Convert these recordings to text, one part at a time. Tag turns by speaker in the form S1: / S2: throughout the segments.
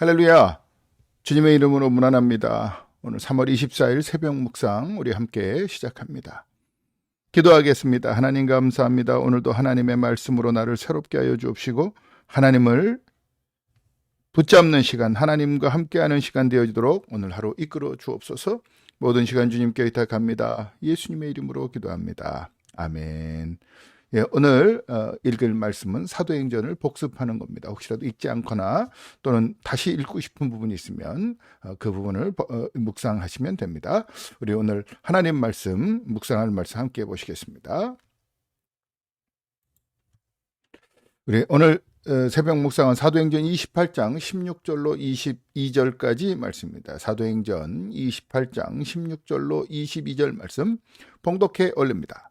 S1: 할렐루야. 주님의 이름으로 문안합니다. 오늘 3월 24일 새벽 묵상 우리 함께 시작합니다. 기도하겠습니다. 하나님 감사합니다. 오늘도 하나님의 말씀으로 나를 새롭게 하여 주옵시고 하나님을 붙잡는 시간, 하나님과 함께하는 시간 되어지도록 오늘 하루 이끌어 주옵소서. 모든 시간 주님께 의탁합니다. 예수님의 이름으로 기도합니다. 아멘. 예, 오늘 어, 읽을 말씀은 사도행전을 복습하는 겁니다. 혹시라도 읽지 않거나 또는 다시 읽고 싶은 부분이 있으면 어, 그 부분을 어, 묵상하시면 됩니다. 우리 오늘 하나님 말씀 묵상할 말씀 함께 보시겠습니다. 우리 오늘 어, 새벽 묵상은 사도행전 28장 16절로 22절까지 말씀입니다. 사도행전 28장 16절로 22절 말씀 봉독해 올립니다.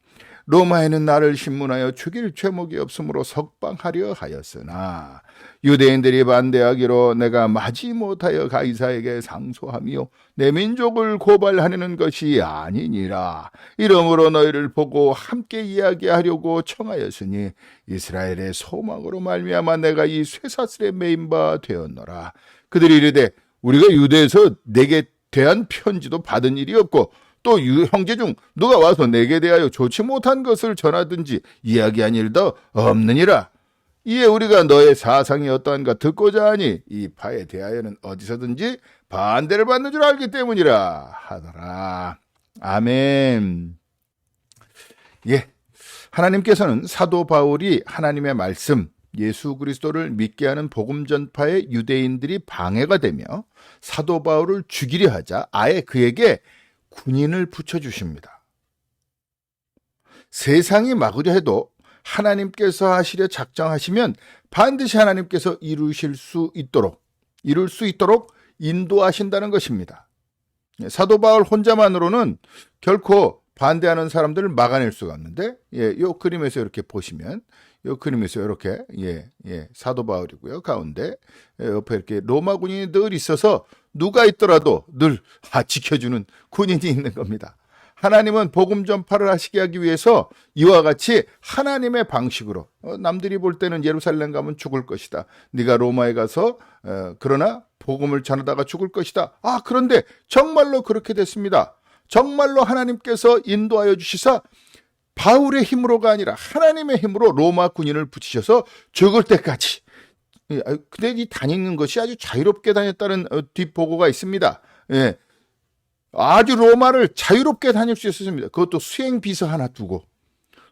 S1: 로마에는 나를 신문하여 죽일 죄목이 없으므로 석방하려 하였으나 유대인들이 반대하기로 내가 마지 못하여 가이사에게 상소하며 내 민족을 고발하려는 것이 아니니라. 이러므로 너희를 보고 함께 이야기하려고 청하였으니 이스라엘의 소망으로 말미암아 내가 이 쇠사슬에 매인 바 되었노라. 그들이 이르되 우리가 유대에서 내게 대한 편지도 받은 일이 없고 또 형제 중 누가 와서 내게 대하여 좋지 못한 것을 전하든지 이야기한 일도 없느니라. 이에 우리가 너의 사상이 어떠한가 듣고자 하니 이 파에 대하여는 어디서든지 반대를 받는 줄 알기 때문이라 하더라. 아멘. 예. 하나님께서는 사도 바울이 하나님의 말씀, 예수 그리스도를 믿게 하는 복음 전파에 유대인들이 방해가 되며 사도 바울을 죽이려 하자 아예 그에게 군인을 붙여주십니다. 세상이 막으려 해도 하나님께서 하시려 작정하시면 반드시 하나님께서 이루실 수 있도록, 이룰 수 있도록 인도하신다는 것입니다. 예, 사도 바울 혼자만으로는 결코 반대하는 사람들을 막아낼 수가 없는데, 예, 요 그림에서 이렇게 보시면, 요 그림에서 이렇게, 예, 예, 사도 바울이고요. 가운데, 예, 옆에 이렇게 로마 군인이 늘 있어서 누가 있더라도 늘 아, 지켜주는 군인이 있는 겁니다. 하나님은 복음 전파를 하시게 하기 위해서 이와 같이 하나님의 방식으로 어, 남들이 볼 때는 예루살렘 가면 죽을 것이다. 네가 로마에 가서 어, 그러나 복음을 전하다가 죽을 것이다. 아 그런데 정말로 그렇게 됐습니다. 정말로 하나님께서 인도하여 주시사 바울의 힘으로가 아니라 하나님의 힘으로 로마 군인을 붙이셔서 죽을 때까지 예, 근데 이 다니는 것이 아주 자유롭게 다녔다는 어, 뒷보고가 있습니다. 예. 아주 로마를 자유롭게 다닐 수 있었습니다. 그것도 수행 비서 하나 두고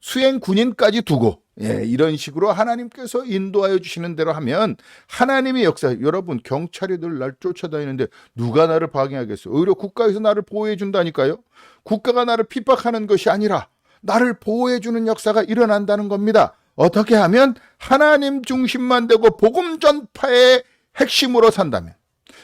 S1: 수행 군인까지 두고 예, 이런 식으로 하나님께서 인도하여 주시는 대로 하면 하나님의 역사 여러분 경찰이 늘 날 쫓아다니는데 누가 나를 방해하겠어요? 오히려 국가에서 나를 보호해 준다니까요. 국가가 나를 핍박하는 것이 아니라 나를 보호해 주는 역사가 일어난다는 겁니다. 어떻게 하면 하나님 중심만 되고 복음 전파의 핵심으로 산다면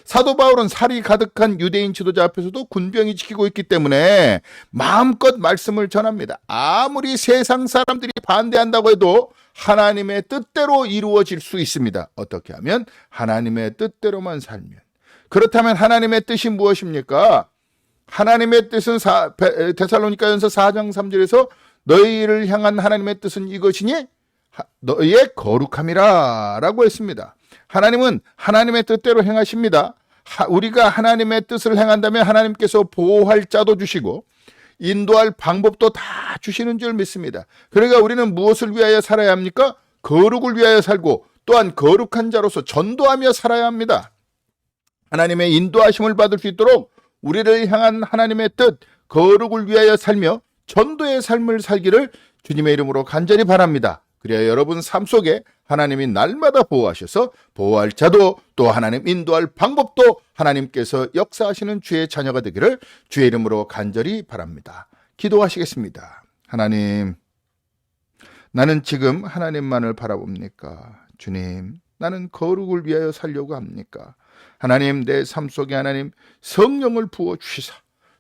S1: 사도 바울은 살이 가득한 유대인 지도자 앞에서도 군병이 지키고 있기 때문에 마음껏 말씀을 전합니다. 아무리 세상 사람들이 반대한다고 해도 하나님의 뜻대로 이루어질 수 있습니다. 어떻게 하면 하나님의 뜻대로만 살면. 그렇다면 하나님의 뜻이 무엇입니까? 하나님의 뜻은 사, 데살로니가연서 4장 3절에서 너희를 향한 하나님의 뜻은 이것이니 너희의 거룩함이라라고 했습니다. 하나님은 하나님의 뜻대로 행하십니다. 우리가 하나님의 뜻을 행한다면 하나님께서 보호할 자도 주시고 인도할 방법도 다 주시는 줄 믿습니다. 그러니까 우리는 무엇을 위하여 살아야 합니까? 거룩을 위하여 살고 또한 거룩한 자로서 전도하며 살아야 합니다. 하나님의 인도하심을 받을 수 있도록 우리를 향한 하나님의 뜻, 거룩을 위하여 살며 전도의 삶을 살기를 주님의 이름으로 간절히 바랍니다. 그래야 여러분 삶 속에 하나님이 날마다 보호하셔서 보호할 자도 또 하나님 인도할 방법도 하나님께서 역사하시는 주의 자녀가 되기를 주의 이름으로 간절히 바랍니다. 기도하시겠습니다. 하나님, 나는 지금 하나님만을 바라봅니까? 주님, 나는 거룩을 위하여 살려고 합니까? 하나님, 내 삶 속에 하나님 성령을 부어 주시사.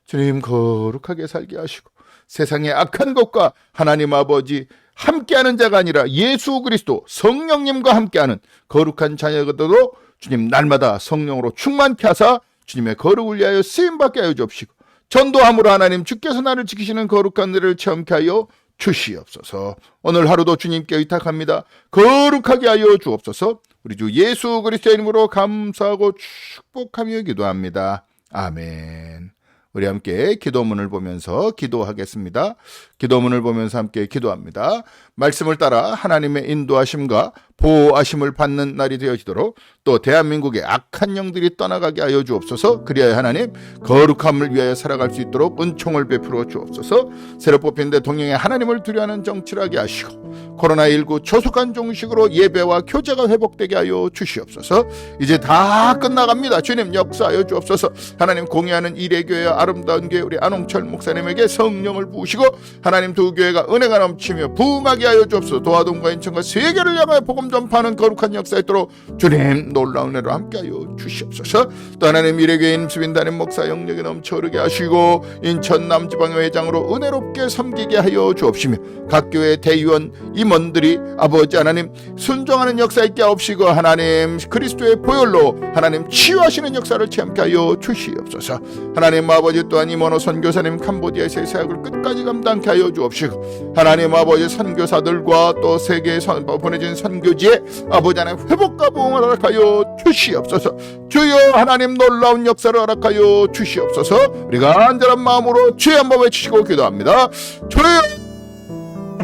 S1: 주님 거룩하게 살게 하시고 세상의 악한 것과 하나님 아버지 함께하는 자가 아니라 예수 그리스도 성령님과 함께하는 거룩한 자녀들도 주님 날마다 성령으로 충만케 하사 주님의 거룩을 위하여 쓰임받게 하여 주옵시고 전도함으로 하나님 주께서 나를 지키시는 거룩한 일을 체험케 하여 주시옵소서. 오늘 하루도 주님께 의탁합니다. 거룩하게 하여 주옵소서 우리 주 예수 그리스도의 이름으로 감사하고 축복하며 기도합니다. 아멘 우리 함께 기도문을 보면서 기도하겠습니다. 기도문을 보면서 함께 기도합니다. 말씀을 따라 하나님의 인도하심과 보호하심을 받는 날이 되어지도록 또 대한민국의 악한 영들이 떠나가게 하여 주옵소서. 그리하여 하나님 거룩함을 위하여 살아갈 수 있도록 은총을 베풀어 주옵소서. 새로 뽑힌 대통령의 하나님을 두려워하는 정치를 하게 하시고 코로나19 조속한 종식으로 예배와 교제가 회복되게 하여 주시옵소서. 이제 다 끝나갑니다. 주님 역사하여 주옵소서. 하나님 공유하는 이래교회와 아름다운 교회 우리 안홍철 목사님에게 성령을 부으시고 하나님 두 교회가 은혜가 넘치며 부흥하게 하여 주옵소서. 도화동과 인천과 세계를 향하여 복음 전파하는 거룩한 역사 있도록 주님 놀라운 은혜로 함께하여 주시옵소서. 또 하나님 미래교회 임수빈 담임 목사 영역에 넘쳐 흐르게 하시고 인천 남지방의 회장으로 은혜롭게 섬기게 하여 주옵시며 각 교회 대의원 임원들이 아버지 하나님 순종하는 역사 있게 하옵시고 하나님 그리스도의 보혈로 하나님 치유하시는 역사를 체험케 하여 주시옵소서. 하나님 아버지 또한 이모노 선교사님 캄보디아에서의 사역을 끝까지 감당케 하여 주옵시고 하나님 아버지 선교사들과 또 세계에 선- 보내진 선교지에 아버지 하나님 회복과 부흥을 허락하여 주시옵소서. 주여 하나님 놀라운 역사를 허락하여 주시옵소서. 우리가 안전한 마음으로 주의 한번 외치시고 기도합니다. 주여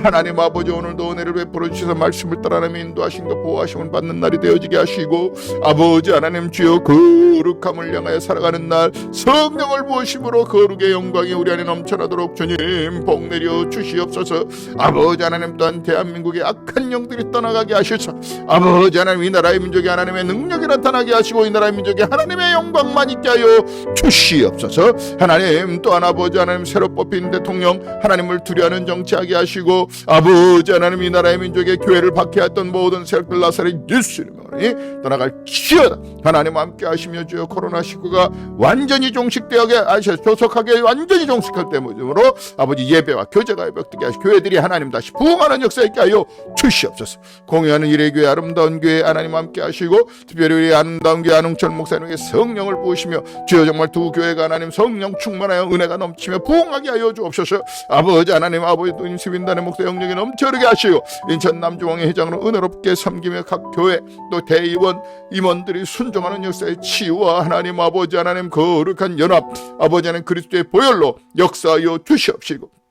S1: 하나님 아버지 오늘도 은혜를 베풀어 주셔서 말씀을 따라 하나님 인도하신가 보호하심을 받는 날이 되어지게 하시고 아버지 하나님 주여 거룩함을 향하여 살아가는 날 성령을 부으심으로 거룩의 영광이 우리 안에 넘쳐나도록 주님 복 내려 주시옵소서. 아버지 하나님 또한 대한민국의 악한 영들이 떠나가게 하셔서 아버지 하나님 이 나라의 민족이 하나님의 능력이 나타나게 하시고 이 나라의 민족이 하나님의 영광만 있게 하여 주시옵소서. 하나님 또한 아버지 하나님 새로 뽑힌 대통령 하나님을 두려워하는 정치하게 하시고 아버지 하나님 이 나라의 민족의 교회를 박해했던 모든 세력들 나사렛 예수 님을 떠나갈 지어다 하나님 함께 하시며 주여 코로나 19가 완전히 종식되게 하셔 조속하게 완전히 종식할 때문으로 아버지 예배와 교제가 회복되게 하시고 교회들이 하나님 다시 부흥하는 역사 있게 하여 주시옵소서. 공유하는 일의 교회 아름다운 교회 하나님 함께 하시고 특별히 우리 아름다운 교회 안웅철 목사님에게 성령을 부으시며 주여 정말 두 교회가 하나님 성령 충만하여 은혜가 넘치며 부흥하게 하여 주옵소서. 아버지 하나님 아버지 또 인수빈단의 목사 영령이 넘쳐르게 하시고 인천 남주왕의 회장으로 은혜롭게 섬기며 각 교회 또 대의원 임원들이 순종하는 역사의 치유와 하나님 아버지 하나님 거룩한 연합 아버지 하나님 그리스도의 보혈로 역사하여 주시옵시고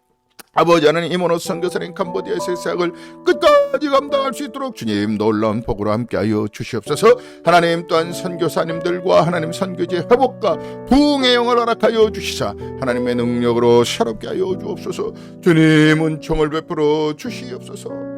S1: 아버지 하나님 이모노 선교사님 캄보디아에서의 사역을 끝까지 감당할 수 있도록 주님 놀라운 복으로 함께하여 주시옵소서. 하나님 또한 선교사님들과 하나님 선교지 회복과 부흥의 영을 허락하여 주시사 하나님의 능력으로 새롭게 하여 주옵소서. 주님 은총을 베풀어 주시옵소서